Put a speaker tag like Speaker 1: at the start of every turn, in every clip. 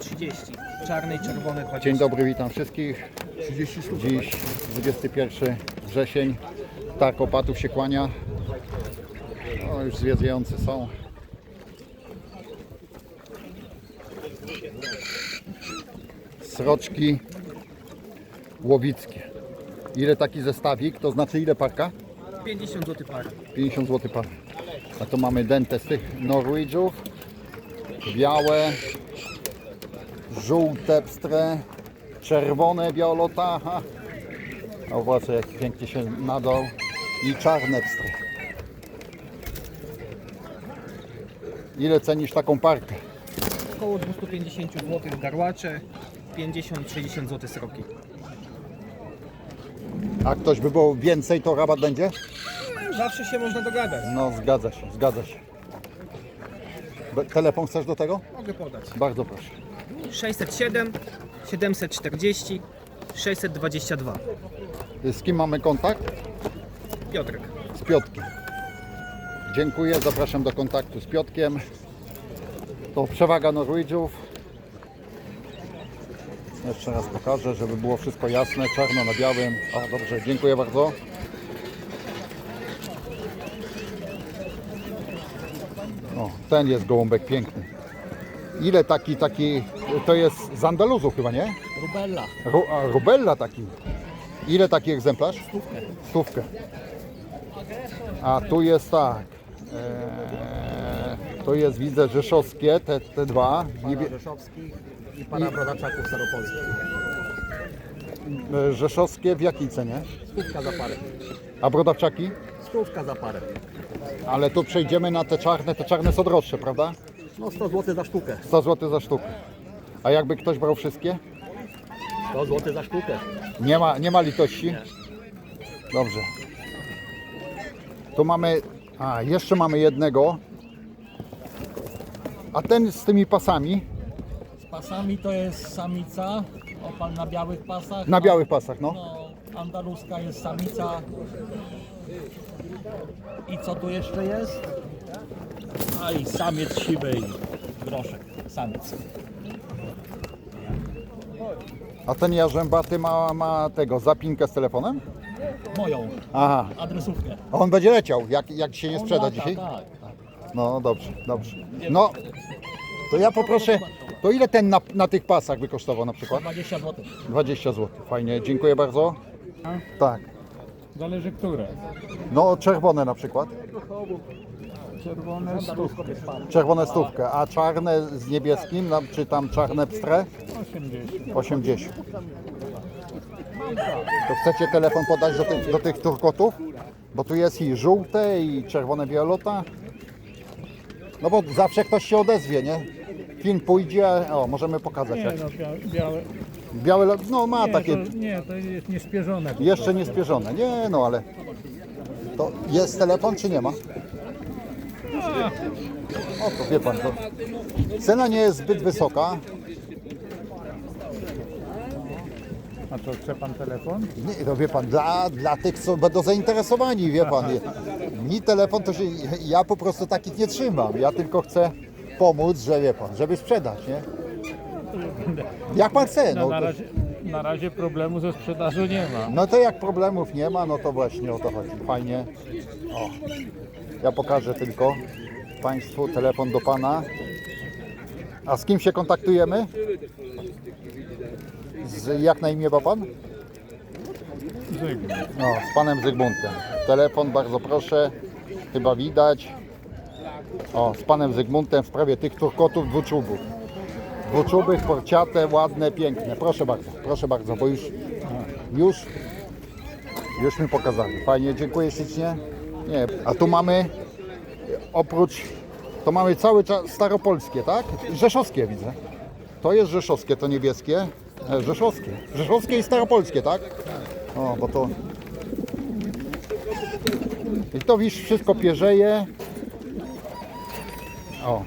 Speaker 1: 30. Czarny i czerwony 20.
Speaker 2: Dzień dobry, witam wszystkich.
Speaker 3: 30 sztuk.
Speaker 2: Dziś 21 wrzesień. Tak, opatów się kłania. O, już zwiedzający są. Sroczki łowickie. Ile taki zestawik? To znaczy ile parka?
Speaker 1: 50 zł par.
Speaker 2: 50 zł par. A tu mamy dentę z tych Norwegiów. Białe, żółte pstre, czerwone białolota. Aha. O właśnie jak pięknie się nadał. I czarne pstre. Ile cenisz taką parkę?
Speaker 1: Około 250 zł garłacze, 50-60 zł sroki.
Speaker 2: A ktoś by było więcej, to rabat będzie?
Speaker 1: Zawsze się można dogadać.
Speaker 2: No zgadza się, zgadza się. Be- Telefon chcesz do tego?
Speaker 1: Mogę podać.
Speaker 2: Bardzo proszę.
Speaker 1: 607 740 622.
Speaker 2: Z kim mamy kontakt?
Speaker 1: Piotrek.
Speaker 2: z Piotkiem. Dziękuję, zapraszam do kontaktu z Piotkiem. To przewaga Norwegiów. Jeszcze raz pokażę, żeby było wszystko jasne, czarno na białym. O, dobrze, dziękuję bardzo. O, ten jest gołąbek piękny. Ile taki, taki, to jest z Andaluzów chyba, nie?
Speaker 3: Rubella.
Speaker 2: Ru, a, rubella taki. Ile taki egzemplarz?
Speaker 3: Stówkę.
Speaker 2: Stówkę. A tu jest tak. Eee, to jest widzę rzeszowskie, te, te dwa. Niebie,
Speaker 3: Pana Rzeszowskich i pana Brodaczaków Staropolskich.
Speaker 2: e, rzeszowskie w jakiej cenie?
Speaker 3: Stówka za parę.
Speaker 2: A brodawczaki?
Speaker 3: Stówka za parę.
Speaker 2: Ale tu przejdziemy na te czarne. Te czarne są droższe, prawda?
Speaker 3: No 100 zł za sztukę.
Speaker 2: 100 zł za sztukę. A jakby ktoś brał wszystkie?
Speaker 3: 100 zł za sztukę.
Speaker 2: Nie ma, nie ma litości? Dobrze. Tu mamy, a jeszcze mamy jednego. A ten z tymi pasami,
Speaker 4: Z pasami to jest samica, opal na białych pasach.
Speaker 2: na białych pasach, no.
Speaker 4: No, andaluska jest samica. I co tu jeszcze jest? A i samiec siwy i groszek, samiec.
Speaker 2: A ten jarzębaty ma, ma tego, zapinkę z telefonem?
Speaker 4: Moją
Speaker 2: Aha,
Speaker 4: adresówkę.
Speaker 2: a on będzie leciał, jak, jak się nie sprzeda
Speaker 4: lata,
Speaker 2: dzisiaj?
Speaker 4: Tak, tak.
Speaker 2: No dobrze, dobrze. No, to ja poproszę, to ile ten na, na tych pasach by kosztował na przykład?
Speaker 4: 20 zł.
Speaker 2: 20 zł, fajnie, dziękuję bardzo. Tak,
Speaker 5: Zależy które.
Speaker 2: no czerwone na przykład,
Speaker 5: Czerwone stówkę.
Speaker 2: czerwone stówkę, a czarne z niebieskim, czy tam czarne pstre?
Speaker 5: 80.
Speaker 2: 80. To chcecie telefon podać do tych, do tych turkotów? Bo tu jest i żółte, i czerwone białolota. No bo zawsze ktoś się odezwie, nie? Film pójdzie, o, możemy pokazać.
Speaker 5: Nie
Speaker 2: Jak.
Speaker 5: no, bia- białe.
Speaker 2: Lo- no ma
Speaker 5: Nie,
Speaker 2: takie,
Speaker 5: to, nie, to jest niespierzone.
Speaker 2: jeszcze nie spierzone. Nie, no ale... To jest telefon, czy nie ma? O, to wie pan, to... Cena nie jest zbyt wysoka.
Speaker 5: A co, chce pan telefon?
Speaker 2: Nie, to wie pan, dla, dla tych, co będą zainteresowani, wie pan. Mi telefon to się, ja po prostu takich nie trzymam. Ja tylko chcę pomóc, że wie pan, żeby sprzedać, nie? Jak pan chce,
Speaker 5: No,
Speaker 2: no.
Speaker 5: na,
Speaker 2: to-
Speaker 5: razie, na razie problemu ze sprzedażą nie ma.
Speaker 2: No to jak problemów nie ma, no to właśnie o to chodzi. Fajnie. O. Ja pokażę tylko Państwu telefon do Pana. A z kim się kontaktujemy? Z, jak na imię ma Pan? No, z Panem Zygmuntem. Telefon, bardzo proszę. Chyba widać. O, z Panem Zygmuntem w sprawie tych turkotów dwuczubów. Dwuczubych, porciate, ładne, piękne. Proszę bardzo, proszę bardzo, bo już, już, już mi pokazali. Fajnie, dziękuję ślicznie. Nie, a tu mamy oprócz, to mamy cały czas staropolskie, tak? Rzeszowskie widzę. To jest rzeszowskie, to niebieskie. E, Rzeszowskie. Rzeszowskie i staropolskie, tak? O, bo to... I to wiesz, wszystko pierzeje. O.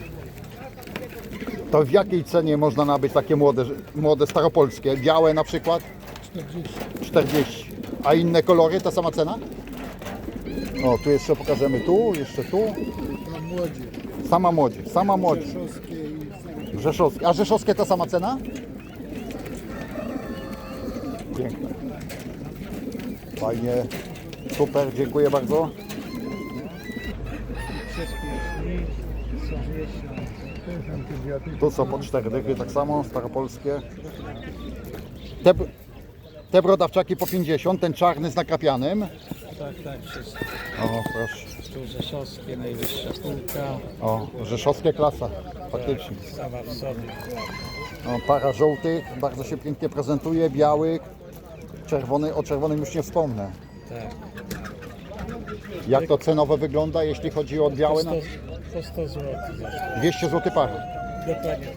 Speaker 2: To w jakiej cenie można nabyć takie młode, młode staropolskie? Białe na przykład? 40. 40. A inne kolory, ta sama cena? O, tu jeszcze pokażemy tu, jeszcze tu. Sama młodzież, sama młodzież. Rzeszowskie. A rzeszowskie ta sama cena? Piękne. Fajnie. Super, dziękuję bardzo. Tu są po cztery dychy, tak samo, staropolskie. Te, te brodawczaki po 50, ten czarny z nakrapianym.
Speaker 5: Tak, tak, wszystko.
Speaker 2: O, proszę.
Speaker 5: Tu rzeszowskie, najwyższa półka,
Speaker 2: O, rzeszowskie klasa, faktycznie.
Speaker 5: Sawa w sobie.
Speaker 2: O, para żółtych, bardzo się pięknie prezentuje, biały, czerwony, o czerwonym już nie wspomnę.
Speaker 5: Tak.
Speaker 2: Jak to cenowo wygląda, jeśli chodzi o białe? No,
Speaker 5: Po 100 zł.
Speaker 2: 200 zł para.
Speaker 5: Dokładnie.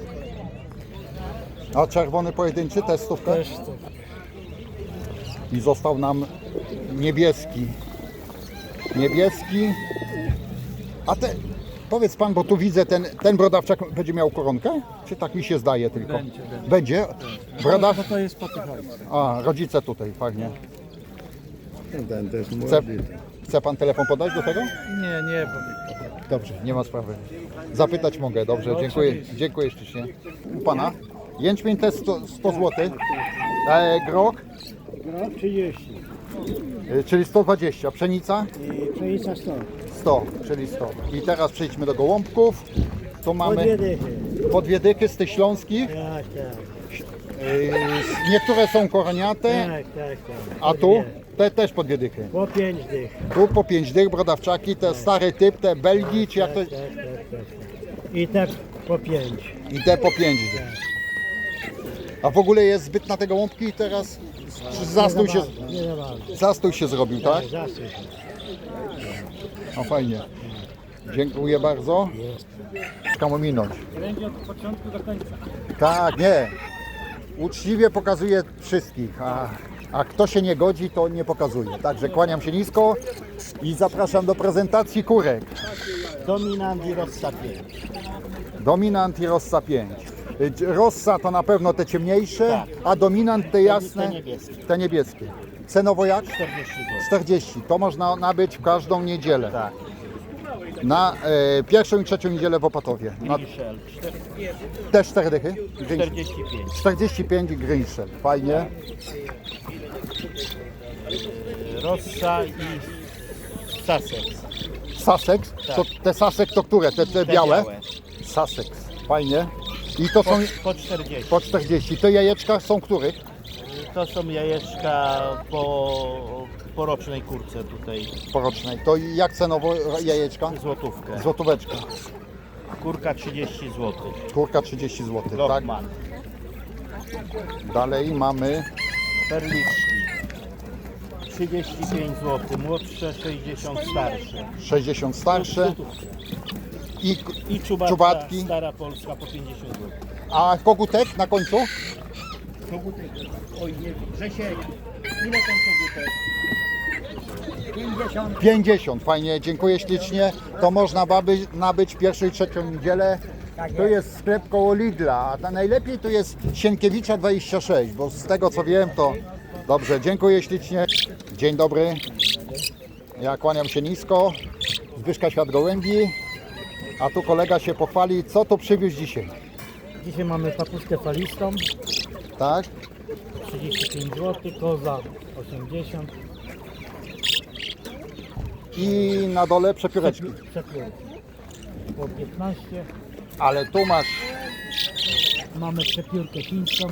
Speaker 2: A czerwony pojedynczy testówka?
Speaker 5: Też to.
Speaker 2: I został nam niebieski. Niebieski. A te, powiedz pan, bo tu widzę, ten, ten brodawczak będzie miał koronkę? Czy tak mi się zdaje tylko?
Speaker 5: Będzie, będzie.
Speaker 2: Będzie? Brodaw...
Speaker 5: No to jest po tych ojcach.
Speaker 2: A, rodzice tutaj, fajnie.
Speaker 6: Ten też
Speaker 2: Chce, chce pan telefon podać do tego?
Speaker 5: Nie, nie, bo
Speaker 2: Dobrze, nie ma sprawy. Zapytać mogę, dobrze, dziękuję, dziękuję ślicznie. U pana? Jęczmień to jest 100, 100 zł. E, grok,
Speaker 7: Rok 30
Speaker 2: e, czyli 120. Pszenica?
Speaker 7: I pszenica 100.
Speaker 2: 100, czyli 100. I teraz przejdźmy do gołąbków. Tu
Speaker 7: Po dwie
Speaker 2: mamy
Speaker 7: dychy.
Speaker 2: po dwie dychy z tych śląskich.
Speaker 7: Tak, tak.
Speaker 2: E, niektóre są koroniate,
Speaker 7: Tak, tak, tak.
Speaker 2: a
Speaker 7: Po
Speaker 2: tu
Speaker 7: dwie.
Speaker 2: te też po dwie dychy.
Speaker 7: Po pięć dych.
Speaker 2: Tu po 5 dych brodawczaki, te stary typ, te Belgii, czy jak to
Speaker 7: Tak, tak, tak, tak. I te po pięć.
Speaker 2: I te po 5 dych. A w ogóle jest zbyt na te gołąbki teraz? Czy Zastój
Speaker 7: Nie
Speaker 2: się,
Speaker 7: za bardzo, Nie za bardzo.
Speaker 2: zastój się zrobił, tak?
Speaker 7: Tak, zastój się.
Speaker 2: No fajnie. Dziękuję bardzo. Czekam ominąć.
Speaker 5: będzie od początku do końca.
Speaker 2: Tak, nie. Uczciwie pokazuję wszystkich, a, a kto się nie godzi, to nie pokazuje. Także kłaniam się nisko i zapraszam do prezentacji kurek.
Speaker 7: Dominant i Rossa 5.
Speaker 2: Dominant i Rossa 5. Y, Rossa to na pewno te ciemniejsze,
Speaker 7: Tak.
Speaker 2: a dominant te jasne,
Speaker 7: te niebieskie.
Speaker 2: te niebieskie. Cenowo jak?
Speaker 7: 40 zł.
Speaker 2: 40. To można nabyć w każdą niedzielę.
Speaker 7: Tak.
Speaker 2: Na e, pierwszą i trzecią niedzielę w Opatowie. Na,
Speaker 7: Michel
Speaker 2: też 4 dychy?
Speaker 7: 45.
Speaker 2: 45 Grinchel. Fajnie.
Speaker 7: Rossa i Sussex.
Speaker 2: Sussex. To, te Sussex to które? Te, te białe? Sussex. Fajnie. I to są
Speaker 7: Po 40.
Speaker 2: po 40. Te jajeczka są których?
Speaker 7: To są jajeczka po, po rocznej kurce tutaj.
Speaker 2: Porocznej. To jak cenowo jajeczka?
Speaker 7: Złotówkę.
Speaker 2: Złotóweczka.
Speaker 7: Kurka 30 zł.
Speaker 2: Kurka 30 zł. Tak?
Speaker 7: Lochman.
Speaker 2: Dalej mamy
Speaker 7: Perliczki. 35 zł. Młodsze 60 starsze.
Speaker 2: 60 starsze. I,
Speaker 7: I czubatka
Speaker 2: Czubatki.
Speaker 7: stara polska po 50 zł.
Speaker 2: a kogutek na końcu?
Speaker 7: Kogutek. Oj nie Grzesiek. Ile ten kogutek? 50.
Speaker 2: 50, fajnie, dziękuję ślicznie. To można baby, nabyć pierwszą i trzecią niedzielę. To jest sklep koło Lidla, a najlepiej to jest Sienkiewicza 26, bo z tego co wiem to... Dobrze, dziękuję ślicznie. Dzień dobry. Ja kłaniam się nisko. Zbyszka Świat Gołębi. A tu kolega się pochwali, co tu przywiózł dzisiaj.
Speaker 7: Dzisiaj mamy papuszkę falistą.
Speaker 2: Tak?
Speaker 7: 35 zł. Koza 80.
Speaker 2: I na dole przepióreczki.
Speaker 7: Przepiór. Po 15.
Speaker 2: Ale tu masz
Speaker 7: Mamy przepiórkę chińską.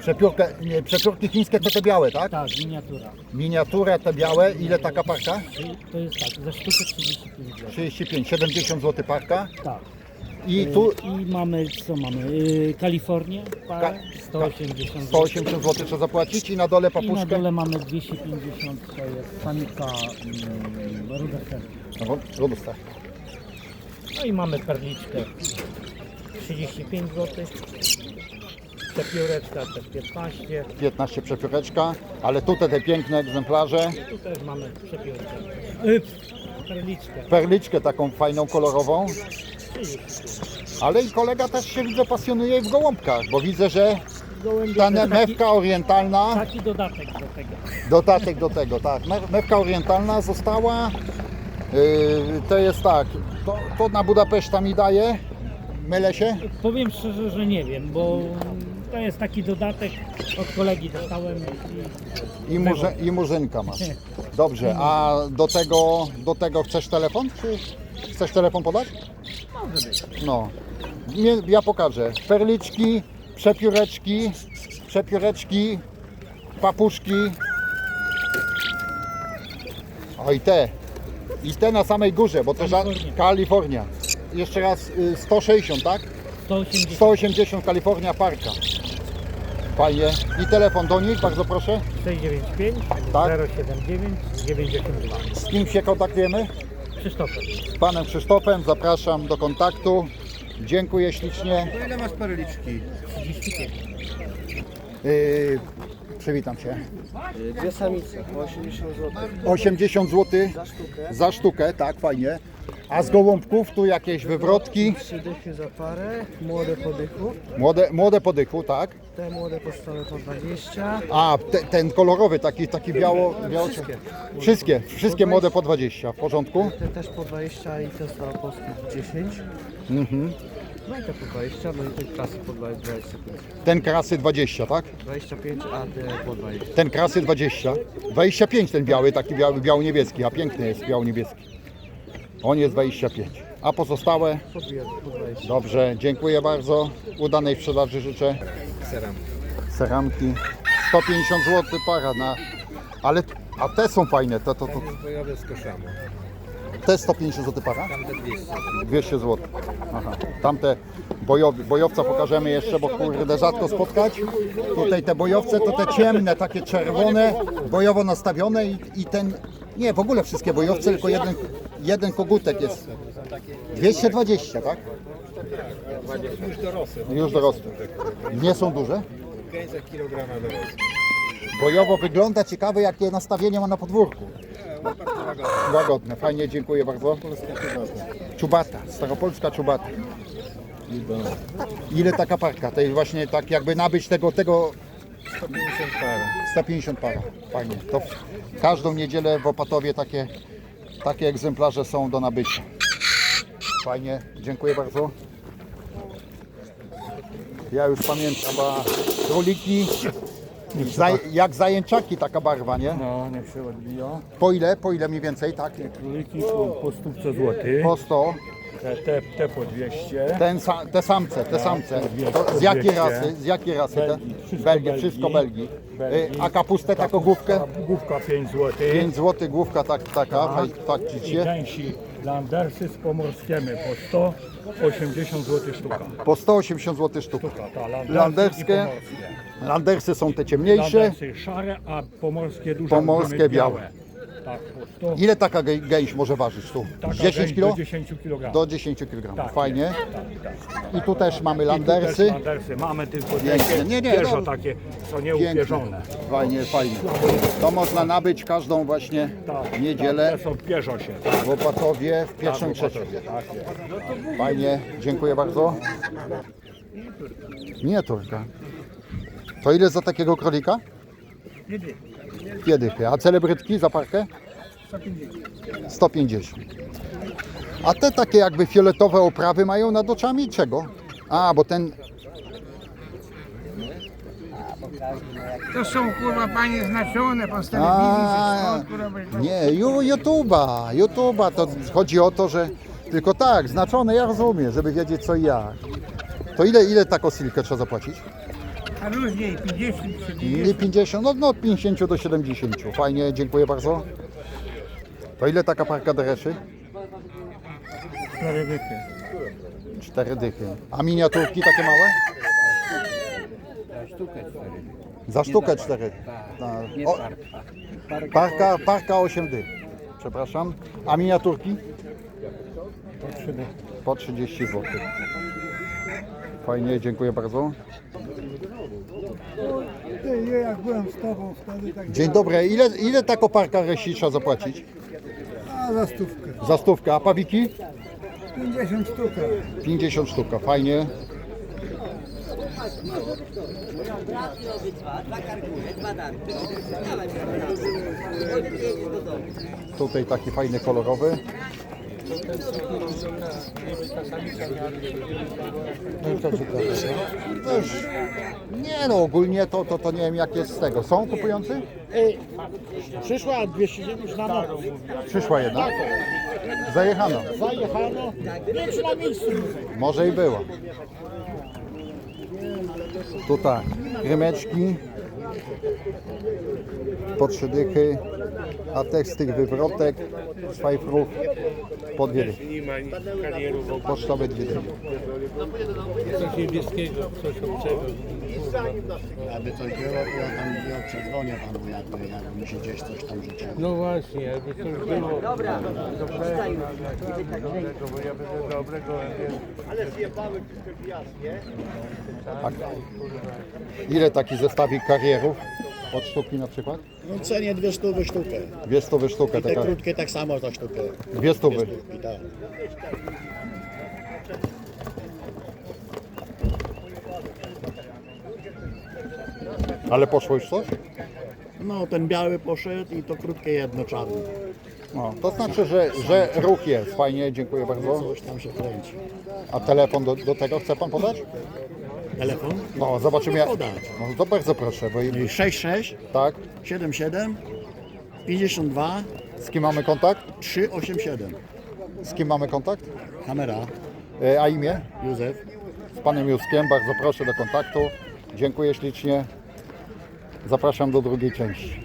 Speaker 2: przepiórkę, nie, przepiórki chińskie to te białe, tak?
Speaker 7: Tak, miniatura.
Speaker 2: Miniaturę te białe, ile taka parka?
Speaker 7: To jest tak, za sztukę 35 zł.
Speaker 2: 35, 70 zł parka.
Speaker 7: Tak.
Speaker 2: I tu
Speaker 7: I mamy, co mamy? Yy, Kalifornię, parę,
Speaker 2: Ka-
Speaker 7: 180 zł.
Speaker 2: 180 zł trzeba zapłacić i na dole
Speaker 7: I na
Speaker 2: papuszkę.
Speaker 7: dole mamy 250, to jest samica mm, ruda serca.
Speaker 2: No.
Speaker 7: No i mamy perliczkę 35 zł. Przepióreczka też 15.
Speaker 2: 15 przepióreczka, ale tutaj te piękne egzemplarze.
Speaker 7: Tu też mamy przepiórkę. Yy, perliczkę.
Speaker 2: Perliczkę taką fajną, kolorową.
Speaker 7: 30.
Speaker 2: Ale i kolega też się widzę pasjonuje w gołąbkach, bo widzę, że
Speaker 7: Gołębie
Speaker 2: ta
Speaker 7: to taki,
Speaker 2: mewka orientalna,
Speaker 7: taki dodatek do tego.
Speaker 2: dodatek do tego, tak. Me- Mewka orientalna została, yy, to jest tak, to, to na Budapeszta mi daje, Mylę się?
Speaker 5: Powiem szczerze, że nie wiem, bo to jest taki dodatek od kolegi dostałem i
Speaker 2: I, murze, i murzynka masz. Dobrze, a do tego, do tego chcesz telefon? Czy chcesz telefon podać?
Speaker 5: Może być.
Speaker 2: No. Nie, ja pokażę. Perliczki, przepióreczki, przepióreczki, papuszki. O i te. I te na samej górze, bo to ża-
Speaker 5: Kalifornia.
Speaker 2: Kalifornia. Jeszcze raz y, 160, tak?
Speaker 5: 180
Speaker 2: 180 Kalifornia Parka. Fajnie. I telefon do nich, bardzo proszę.
Speaker 5: 695
Speaker 2: Tak.
Speaker 5: 079 982.
Speaker 2: Z kim się kontaktujemy?
Speaker 5: Krzysztofem.
Speaker 2: Z panem Krzysztofem. Zapraszam do kontaktu. Dziękuję ślicznie.
Speaker 1: ile masz perliczki?
Speaker 5: 35.
Speaker 2: Yy, przywitam się.
Speaker 8: Dwie samice, po 80 zł
Speaker 2: 80 zł
Speaker 8: za sztukę.
Speaker 2: za sztukę, tak, fajnie. A z gołąbków tu jakieś wywrotki.
Speaker 8: Trzy dychy za parę, młode po dychu.
Speaker 2: Młode, młode po dychu, tak.
Speaker 8: Te młode powstały po 20.
Speaker 2: A te, ten kolorowy, taki, taki biało. biało
Speaker 8: Wszystkie.
Speaker 2: Wszystkie, wszystkie młode po 20, w porządku.
Speaker 8: Te też po 20 i te staropolskie po 10.
Speaker 2: Mhm.
Speaker 8: No i te po 20, no i te klasy po 25.
Speaker 2: Ten krasy 20, tak?
Speaker 8: 25, a te po 20.
Speaker 2: Ten krasy 20. 25 ten biały, taki biały, biało-niebieski, a piękny jest biało-niebieski. On jest 25. A pozostałe?
Speaker 8: Po, dwie, po 20.
Speaker 2: Dobrze, dziękuję bardzo. Udanej sprzedaży życzę.
Speaker 1: Seram.
Speaker 2: Ceramki. 150 zł para na... Ale, a te są fajne, to, to, to,
Speaker 1: Bojowe z koszami.
Speaker 2: te 150 zł para?
Speaker 1: Tamte 200.
Speaker 2: 200 zł. Aha. Tamte bojowy, bojowca pokażemy jeszcze, bo kurde rzadko spotkać. Tutaj te bojowce to te ciemne, takie czerwone, bojowo nastawione i, i ten, nie w ogóle wszystkie bojowce, tylko jeden, jeden kogutek jest. 220, tak?
Speaker 1: Już dorosły.
Speaker 2: Już dorosły. Nie są duże?
Speaker 1: 500 kg dorosły.
Speaker 2: Bojowo wygląda ciekawe, jakie nastawienie ma na podwórku. Łagodne, fajnie, dziękuję bardzo. Czubata, staropolska czubata. Ile taka parka? Tej właśnie tak jakby nabyć tego, tego
Speaker 1: 150 para.
Speaker 2: 150 para. Fajnie. To w każdą niedzielę w Opatowie takie, takie egzemplarze są do nabycia. Fajnie, dziękuję bardzo. Ja już pamiętam, a króliki, za, jak zajęczaki taka barwa, nie?
Speaker 4: No, niech się odbiją.
Speaker 2: Po ile? Po ile mniej więcej, tak?
Speaker 4: Króliki po, po stówce złotych,
Speaker 2: Po 100.
Speaker 4: te, te, te po 200.
Speaker 2: Ten, sa- te samce, te samce.
Speaker 4: po dwie-
Speaker 2: To z jakiej
Speaker 4: 200.
Speaker 2: rasy? Z jakiej rasy? te?
Speaker 4: Belgii, wszystko Belgii.
Speaker 2: wszystko Belgii.
Speaker 4: Belgii.
Speaker 2: Y, A kapustę, taką główkę?
Speaker 4: Główka 5 złotych.
Speaker 2: 5 zł, główka tak, taka,
Speaker 4: Tak. I gęsi landersy z pomorskiemi po 180 zł sztuka.
Speaker 2: Po 180 zł sztuka.
Speaker 4: Sztuka, ta landersy
Speaker 2: Landerskie. Landersy są te ciemniejsze.
Speaker 4: Landersy szare, a pomorskie duże
Speaker 2: Pomorskie
Speaker 4: rozumieć,
Speaker 2: białe.
Speaker 4: Tak, po 100.
Speaker 2: Ile taka gę- gęś może ważyć tu?
Speaker 4: Taka
Speaker 2: 10
Speaker 4: gęś
Speaker 2: kg?
Speaker 4: Do 10 kg.
Speaker 2: Do 10 kg.
Speaker 4: Tak,
Speaker 2: Fajnie.
Speaker 4: Tak, tak.
Speaker 2: I tu też mamy
Speaker 4: I tu
Speaker 2: landersy.
Speaker 4: też Landersy. Mamy tylko
Speaker 2: Piękne.
Speaker 4: takie
Speaker 2: Nie, nie,
Speaker 4: pierzo
Speaker 2: no.
Speaker 4: takie, co nie
Speaker 2: Piękne.
Speaker 4: upierzone.
Speaker 2: Fajnie, fajnie. To można nabyć każdą właśnie
Speaker 4: Tak,
Speaker 2: niedzielę
Speaker 4: Tak, te są pierzo się.
Speaker 2: w Opatowie w pierwszą
Speaker 4: Tak,
Speaker 2: trzecią.
Speaker 4: Tak jest.
Speaker 2: Fajnie, dziękuję bardzo. Miniaturka. To ile za takiego królika? Dwie dychy. A celebrytki za parkę? 150. A te takie jakby fioletowe oprawy mają nad oczami czego? A, bo ten...
Speaker 9: To są kurwa panie znaczone po
Speaker 2: A,
Speaker 9: telewizji,
Speaker 2: nie, Ju- YouTube'a. YouTube'a to chodzi o to, że tylko tak, znaczone, ja rozumiem, żeby wiedzieć co i jak. To ile, ile taką silkę trzeba zapłacić?
Speaker 9: A różnie 50, 70.
Speaker 2: Nie 50, no, no od 50 do 70. Fajnie, dziękuję bardzo. To ile taka parka dereszy?
Speaker 5: Cztery dychy.
Speaker 2: Cztery dychy. A miniaturki takie małe? Za sztukę cztery. Na- o, parka, parka 8 dych. Przepraszam. A miniaturki? Po 30 zł. Fajnie, dziękuję bardzo.
Speaker 9: Ty, jak byłem z tobą wtedy, tak
Speaker 2: Dzień dobry. Ile, ile ta koparka resi trzeba zapłacić?
Speaker 9: a za stówkę.
Speaker 2: Za stówkę. A pawiki?
Speaker 9: 50 sztuka.
Speaker 2: 50 sztuka, fajnie. Tutaj taki fajny kolorowy. To już, nie no, ogólnie to, to, to nie wiem jak jest z tego. Są kupujący?
Speaker 7: Przyszła 209 na nowo.
Speaker 2: Przyszła jedna. Zajechano.
Speaker 7: Zajechano. Nie czy na miejscu.
Speaker 2: Może i było. Tutaj rymeczki po trzy dychy, a tekst z tych wywrotek z fajfrów po dwie dychy. Pocztowe dwie dychy.
Speaker 4: Coś niebieskiego, coś obcego.
Speaker 6: Aby coś było, to ja tam ja przedzwonię panu, jakby, jak mi się gdzieś coś tam życzyło.
Speaker 4: No właśnie, jakby coś było. Dobra, dobrego, bo ja będę dobrego,
Speaker 2: Ile taki zestawik karierów od sztuki na przykład?
Speaker 6: No cenię dwie stówy sztukę.
Speaker 2: Dwie stówy sztukę,
Speaker 6: I te
Speaker 2: taka,
Speaker 6: krótkie tak samo za sztukę.
Speaker 2: dwie stówy.
Speaker 6: Stówki, tak.
Speaker 2: Ale poszło już coś?
Speaker 6: No ten biały poszedł i to krótkie jedno czarne.
Speaker 2: No, to znaczy, że, że ruch jest. Fajnie, dziękuję bardzo.
Speaker 6: Coś tam się kręci.
Speaker 2: A telefon do, do tego chce pan podać?
Speaker 6: Telefon?
Speaker 2: No, zobaczymy jak...
Speaker 6: Podać.
Speaker 2: No to bardzo proszę, bo i-
Speaker 6: 66
Speaker 2: tak.
Speaker 6: 77 52
Speaker 2: Z kim mamy kontakt?
Speaker 6: 387.
Speaker 2: Z kim mamy kontakt?
Speaker 6: Kamera,
Speaker 2: E, A imię?
Speaker 6: Józef.
Speaker 2: Z panem Józkiem, bardzo proszę do kontaktu. Dziękuję ślicznie. Zapraszam do drugiej części.